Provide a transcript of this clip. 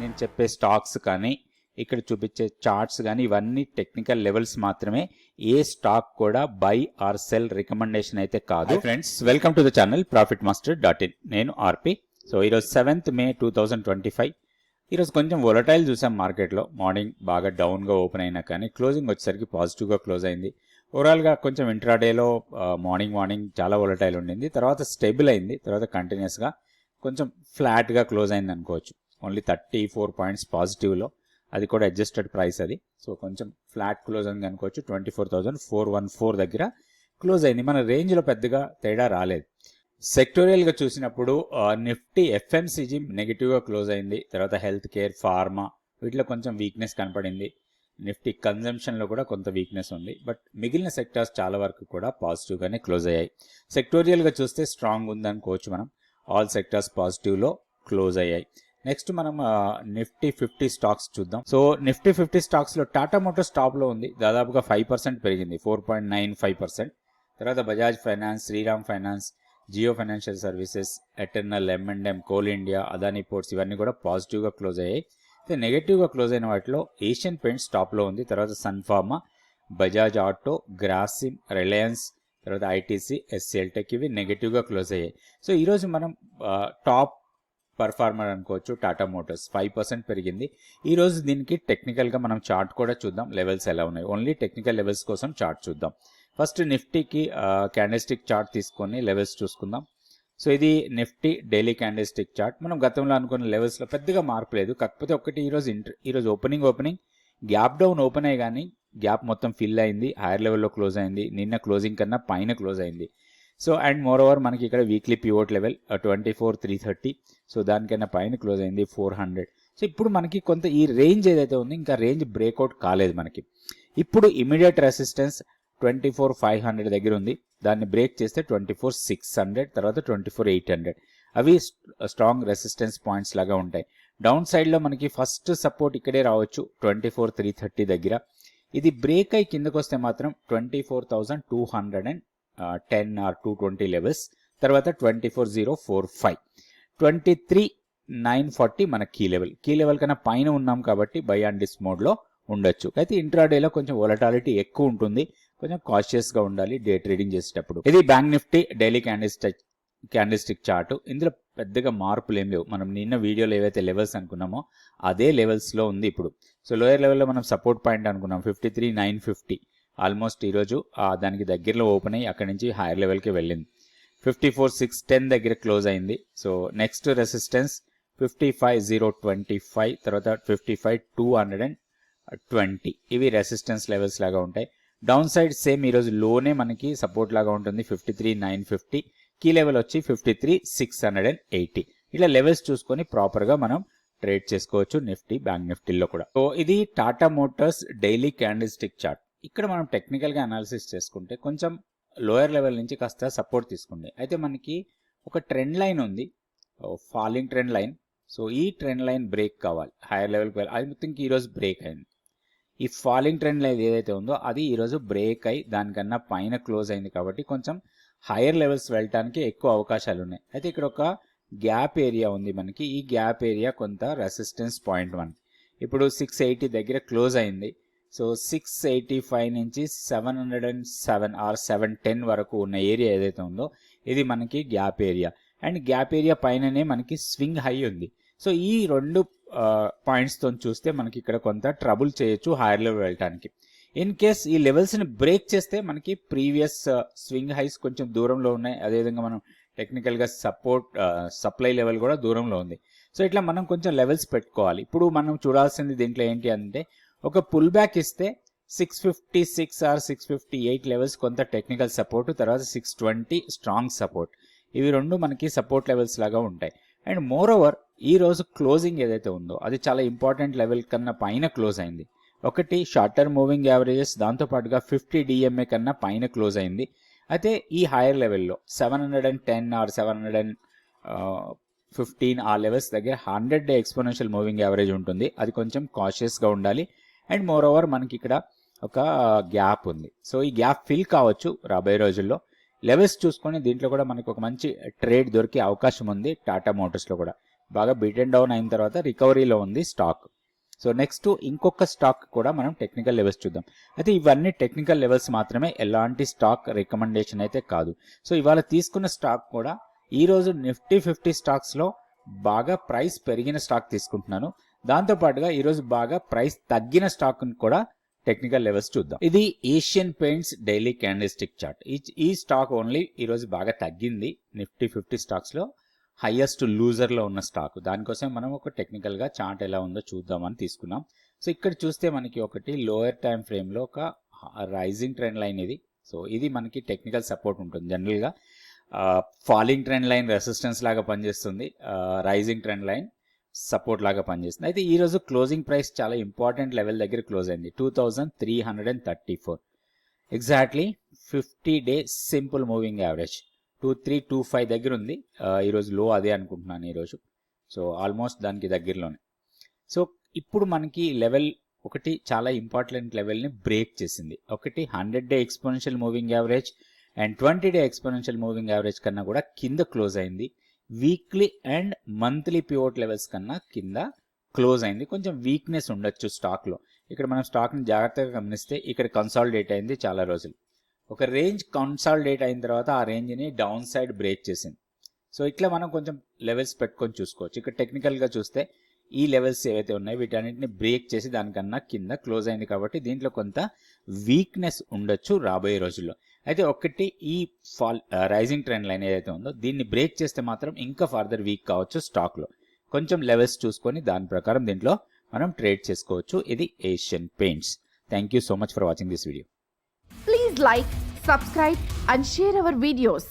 నేను చెప్పే స్టాక్స్ కానీ ఇక్కడ చూపించే చార్ట్స్ కానీ ఇవన్నీ టెక్నికల్ లెవెల్స్ మాత్రమే. ఏ స్టాక్ కూడా బై ఆర్ సెల్ రికమెండేషన్ అయితే కాదు. Friends welcome to the channel profit master dot in. నేను ఆర్పి. సో ఈరోజు seventh May two thousand twenty five. ఈరోజు కొంచెం వొలటైల్ చూసాం మార్కెట్లో. మార్నింగ్ బాగా డౌన్గా ఓపెన్ అయినా కానీ క్లోజింగ్ వచ్చేసరికి పాజిటివ్గా క్లోజ్ అయింది. ఓవరాల్గా కొంచెం ఇంట్రాడేలో మార్నింగ్ మార్నింగ్ చాలా వొలటైల్ ఉండింది. తర్వాత స్టేబుల్ అయింది. తర్వాత కంటిన్యూస్గా కొంచెం ఫ్లాట్గా క్లోజ్ అయింది అనుకోవచ్చు. ఓన్లీ థర్టీ ఫోర్ పాయింట్స్ పాజిటివ్లో అది కూడా అడ్జస్టెడ్ ప్రైస్ అది. సో కొంచెం ఫ్లాట్ క్లోజ్ అయింది అనుకోవచ్చు. Twenty four thousand four one four దగ్గర క్లోజ్ అయింది. మన రేంజ్లో పెద్దగా తేడా రాలేదు. సెక్టోరియల్గా చూసినప్పుడు నిఫ్టీ ఎఫ్ఎంసీజీ నెగిటివ్గా క్లోజ్ అయింది. తర్వాత హెల్త్ కేర్ ఫార్మా వీటిలో కొంచెం వీక్నెస్ కనపడింది. నిఫ్టీ కన్జంప్షన్లో కూడా కొంత వీక్నెస్ ఉంది. బట్ మిగిలిన సెక్టార్స్ చాలా వరకు కూడా పాజిటివ్గానే క్లోజ్ అయ్యాయి. సెక్టోరియల్గా చూస్తే స్ట్రాంగ్ ఉందనుకోవచ్చు మనం. ఆల్ సెక్టార్స్ పాజిటివ్లో క్లోజ్ అయ్యాయి. నెక్స్ట్ మనం నిఫ్టీ ఫిఫ్టీ స్టాక్స్ చూద్దాం. సో నిఫ్టీ ఫిఫ్టీ స్టాక్స్లో టాటా మోటార్స్ టాప్లో ఉంది. దాదాపుగా ఫైవ్ పర్సెంట్ పెరిగింది. Four point nine five percent. తర్వాత Bajaj Finance Shriram Finance Jio Financial Services Eternal M and M Coal India Adani Ports ఇవన్నీ కూడా పాజిటివ్గా క్లోజ్ అయ్యాయి. అయితే నెగటివ్గా క్లోజ్ అయిన వాటిలో ఏషియన్ పెయింట్స్ టాప్లో ఉంది. తర్వాత సన్ఫార్మా బజాజ్ ఆటో గ్రాసిమ్ రిలయన్స్ తర్వాత ఐటీసీ ఎస్సీఎల్టెక్ ఇవి నెగటివ్గా క్లోజ్ అయ్యాయి. సో ఈరోజు మనం టాప్ పర్ఫార్మర్ అనుకోవచ్చు టాటా మోటార్స్ ఫైవ్ పర్సెంట్ పెరిగింది. ఈరోజు దీనికి టెక్నికల్గా మనం చార్ట్ కూడా చూద్దాం. లెవెల్స్ ఎలా ఉన్నాయి? ఓన్లీ టెక్నికల్ లెవెల్స్ కోసం చార్ట్ చూద్దాం. ఫస్ట్ నిఫ్టీకి క్యాండిస్టిక్ చార్ట్ తీసుకొని లెవెల్స్ చూసుకుందాం. సో ఇది నిఫ్టీ డైలీ క్యాండిస్టిక్ చార్ట్ మనం గతంలో అనుకున్న లెవెల్స్లో పెద్దగా మార్పు లేదు. కాకపోతే ఒకటి ఈరోజు ఇంటర్ ఈరోజు opening opening gap down open అయ్యి కానీ గ్యాప్ మొత్తం ఫిల్ అయింది. హైయర్ లెవెల్లో క్లోజ్ అయింది. నిన్న క్లోజింగ్ కన్నా పైన క్లోజ్ అయింది. సో అండ్ మోర్ ఓవర్ మనకి ఇక్కడ weekly pivot level twenty four three thirty so దానికన్నా పైన క్లోజ్ అయింది ఫోర్ హండ్రెడ్ సో ఇప్పుడు మనకి కొంత ఈ రేంజ్ ఏదైతే ఉందో ఇంకా రేంజ్ బ్రేక్అవుట్ కాలేదు మనకి. ఇప్పుడు immediate resistance twenty four five hundred దగ్గర ఉంది. దాన్ని బ్రేక్ చేస్తే ట్వంటీ ఫోర్ సిక్స్ హండ్రెడ్ తర్వాత ట్వంటీ ఫోర్ ఎయిట్ హండ్రెడ్ అవి స్ట్రాంగ్ రెసిస్టెన్స్ పాయింట్స్ లాగా ఉంటాయి. డౌన్ సైడ్లో మనకి ఫస్ట్ సపోర్ట్ ఇక్కడే రావచ్చు ట్వంటీ ఫోర్ త్రీ థర్టీ దగ్గర. ఇది బ్రేక్ అయి కిందకు వస్తే మాత్రం twenty four thousand two hundred and ten or two twenty levels తర్వాత twenty four zero four five twenty three nine forty మన కీ లెవెల్ కీ లెవెల్ కన్నా పైన ఉన్నాం కాబట్టి బై అండ్ డిస్ మోడ్లో ఉండొచ్చు. అయితే ఇంట్రాడేలో కొంచెం వొలటాలిటీ ఎక్కువ ఉంటుంది. కొంచెం కాషియస్గా ఉండాలి డే ట్రేడింగ్ చేసేటప్పుడు. ఇది bank Nifty daily candlestick candlestick chart ఇందులో పెద్దగా మార్పులు ఏం లేవు. మనం నిన్న వీడియోలో ఏవైతే లెవెల్స్ అనుకున్నామో అదే లెవెల్స్లో ఉంది ఇప్పుడు. సో లోయర్ లెవెల్లో మనం సపోర్ట్ పాయింట్ అనుకున్నాం fifty three nine fifty almost ఈరోజు దానికి దగ్గరలో ఓపెన్ అయ్యి అక్కడి నుంచి హైయర్ లెవెల్కి వెళ్ళింది. ఫిఫ్టీ ఫోర్ సిక్స్ టెన్ దగ్గర క్లోజ్ అయింది. So next resistance fifty five zero twenty five తర్వాత fifty five two hundred and twenty. ఇవి రెసిస్టెన్స్ లెవెల్స్ లాగా ఉంటాయి. డౌన్ సైడ్ సేమ్ ఈరోజు లోనే మనకి సపోర్ట్ లాగా ఉంటుంది. Fifty three nine fifty. Key level వచ్చి fifty three six hundred and eighty. ఇలా లెవెల్స్ చూసుకొని ప్రాపర్గా మనం ట్రేడ్ చేసుకోవచ్చు నిఫ్టీ బ్యాంక్ నిఫ్టీలో కూడా. సో ఇది Tata Motors daily candlestick chart. ఇక్కడ మనం టెక్నికల్గా అనాలిసిస్ చేసుకుంటే కొంచెం లోయర్ లెవెల్ నుంచి కాస్త సపోర్ట్ తీసుకుంది. అయితే మనకి ఒక ట్రెండ్ లైన్ ఉంది. ఫాలింగ్ ట్రెండ్ లైన్ సో ఈ ట్రెండ్ లైన్ బ్రేక్ కావాలి. హైయర్ లెవెల్కి వెళ్ళాలి అది మొత్తం ఈరోజు బ్రేక్ అయింది. ఈ ఫాలింగ్ ట్రెండ్ లైన్ ఏదైతే ఉందో అది ఈరోజు బ్రేక్ అయి దానికన్నా పైన క్లోజ్ అయింది కాబట్టి కొంచెం హైయర్ లెవెల్స్ వెళ్ళటానికి ఎక్కువ అవకాశాలు ఉన్నాయి. అయితే ఇక్కడ ఒక గ్యాప్ ఏరియా ఉంది మనకి. ఈ గ్యాప్ ఏరియా కొంత రెసిస్టెన్స్ పాయింట్ వన్ ఇప్పుడు సిక్స్ ఎయిటీ దగ్గర క్లోజ్ అయింది. సో సిక్స్ ఎయిటీ ఫైవ్ నుంచి seven hundred and seven or seven ten వరకు ఉన్న ఏరియా ఏదైతే ఉందో ఇది మనకి gap area. And gap area పైననే మనకి స్వింగ్ హై ఉంది. సో ఈ రెండు పాయింట్స్తో చూస్తే మనకి ఇక్కడ కొంత ట్రబుల్ చేయొచ్చు హైయర్ లెవెల్ వెళ్ళటానికి. ఇన్ కేస్ ఈ లెవెల్స్ని బ్రేక్ చేస్తే మనకి ప్రీవియస్ స్వింగ్ హైస్ కొంచెం దూరంలో ఉన్నాయి. అదేవిధంగా మనం టెక్నికల్గా సపోర్ట్ సప్లై లెవెల్ కూడా దూరంలో ఉంది. సో ఇట్లా మనం కొంచెం లెవెల్స్ పెట్టుకోవాలి. ఇప్పుడు మనం చూడాల్సింది దీంట్లో ఏంటి అంటే ఒక పుల్ బ్యాక్ ఇస్తే six fifty six or six fifty eight levels కొంత టెక్నికల్ సపోర్ట్ తర్వాత సిక్స్ ట్వంటీ స్ట్రాంగ్ సపోర్ట్ ఇవి రెండు మనకి సపోర్ట్ లెవెల్స్ లాగా ఉంటాయి. అండ్ మోర్ ఓవర్ ఈ రోజు క్లోజింగ్ ఏదైతే ఉందో అది చాలా ఇంపార్టెంట్ లెవెల్ కన్నా పైన క్లోజ్ అయింది. ఒకటి షార్టర్ మూవింగ్ యావరేజెస్ దాంతోపాటుగా ఫిఫ్టీ డిఎంఏ కన్నా పైన క్లోజ్ అయింది. అయితే ఈ హైయర్ లెవెల్లో seven hundred and ten or seven hundred and fifteen ఆ లెవెల్స్ దగ్గర hundred day exponential moving average ఉంటుంది. అది కొంచెం కాషియస్గా ఉండాలి. అండ్ మోర్ ఓవర్ మనకి ఇక్కడ ఒక గ్యాప్ ఉంది. సో ఈ గ్యాప్ ఫిల్ కావచ్చు రాబోయే రోజుల్లో. లెవెల్స్ చూసుకొని దీంట్లో కూడా మనకు ఒక మంచి ట్రేడ్ దొరికే అవకాశం ఉంది టాటా మోటార్స్లో కూడా. బాగా బీటెన్ డౌన్ అయిన తర్వాత రికవరీలో ఉంది స్టాక్. సో నెక్స్ట్ ఇంకొక స్టాక్ కూడా మనం టెక్నికల్ లెవెల్స్ చూద్దాం. అయితే ఇవన్నీ టెక్నికల్ లెవెల్స్ మాత్రమే ఎలాంటి స్టాక్ రికమెండేషన్ అయితే కాదు. సో ఇవాళ తీసుకున్న స్టాక్ కూడా ఈ రోజు నిఫ్టీ ఫిఫ్టీ స్టాక్స్లో బాగా ప్రైస్ పెరిగిన స్టాక్ తీసుకుంటున్నాను. దాంతో పాటుగా ఈరోజు బాగా ప్రైస్ తగ్గిన స్టాక్ కూడా టెక్నికల్ లెవెల్స్ చూద్దాం. ఇది Asian Paints daily candlestick chart. ఈ స్టాక్ ఓన్లీ ఈరోజు బాగా తగ్గింది. నిఫ్టీ ఫిఫ్టీ స్టాక్స్లో హయ్యెస్ట్ లూజర్లో ఉన్న స్టాక్. దానికోసం మనం ఒక టెక్నికల్గా చార్ట్ ఎలా ఉందో చూద్దామని తీసుకున్నాం. సో ఇక్కడ చూస్తే మనకి ఒకటి లోయర్ టైం ఫ్రేమ్లో ఒక రైజింగ్ ట్రెండ్ లైన్ ఇది. సో ఇది మనకి టెక్నికల్ సపోర్ట్ ఉంటుంది. జనరల్గా ఫాలింగ్ ట్రెండ్ లైన్ రెసిస్టెన్స్ లాగా పనిచేస్తుంది. Rising trend line. సపోర్ట్ లాగా పనిచేస్తుంది. అయితే ఈ రోజు క్లోజింగ్ ప్రైస్ చాలా ఇంపార్టెంట్ లెవెల్ దగ్గర క్లోజ్ అయింది. Two thousand three hundred and thirty four. Exactly fifty day simple moving average. Two three two five దగ్గర ఉంది. ఈరోజు లో అదే అనుకుంటున్నాను ఈరోజు సో ఆల్మోస్ట్ దానికి దగ్గరలోనే. సో ఇప్పుడు మనకి లెవెల్ ఒకటి చాలా ఇంపార్టెంట్ లెవెల్ని బ్రేక్ చేసింది. ఒకటి hundred day exponential moving average and twenty day exponential moving average కన్నా కూడా కింద క్లోజ్ అయింది. Weekly and monthly pivot levels కన్నా కింద క్లోజ్ అయింది. కొంచెం వీక్నెస్ ఉండొచ్చు స్టాక్లో ఇక్కడ మనం స్టాక్ని జాగ్రత్తగా గమనిస్తే ఇక్కడ కన్సాలిడేట్ అయింది చాలా రోజులు. ఒక రేంజ్ కన్సాలిడేట్ అయిన తర్వాత ఆ రేంజ్ని డౌన్ సైడ్ బ్రేక్ చేసింది. సో ఇట్లా మనం కొంచెం లెవెల్స్ పెట్టుకొని చూసుకోవచ్చు. ఇక్కడ టెక్నికల్గా చూస్తే ఈ లెవెల్స్ ఏవైతే ఉన్నాయో వీటన్నిటిని బ్రేక్ చేసి దానికన్నా కింద క్లోజ్ అయింది కాబట్టి దీంట్లో కొంత వీక్నెస్ ఉండొచ్చు రాబోయే రోజుల్లో. అయితే ఒకటి ఈ ఫాల్ రైజింగ్ ట్రెండ్ లైన్ ఏదైతే ఉందో దీన్ని బ్రేక్ చేస్తే మాత్రం ఇంకా ఫర్దర్ వీక్ కావచ్చు స్టాక్లో కొంచెం లెవెల్స్ చూసుకొని దాని ప్రకారం దీంట్లో మనం ట్రేడ్ చేసుకోవచ్చు. ఇది Asian Paints thank you so much for watching this video please like subscribe and share our videos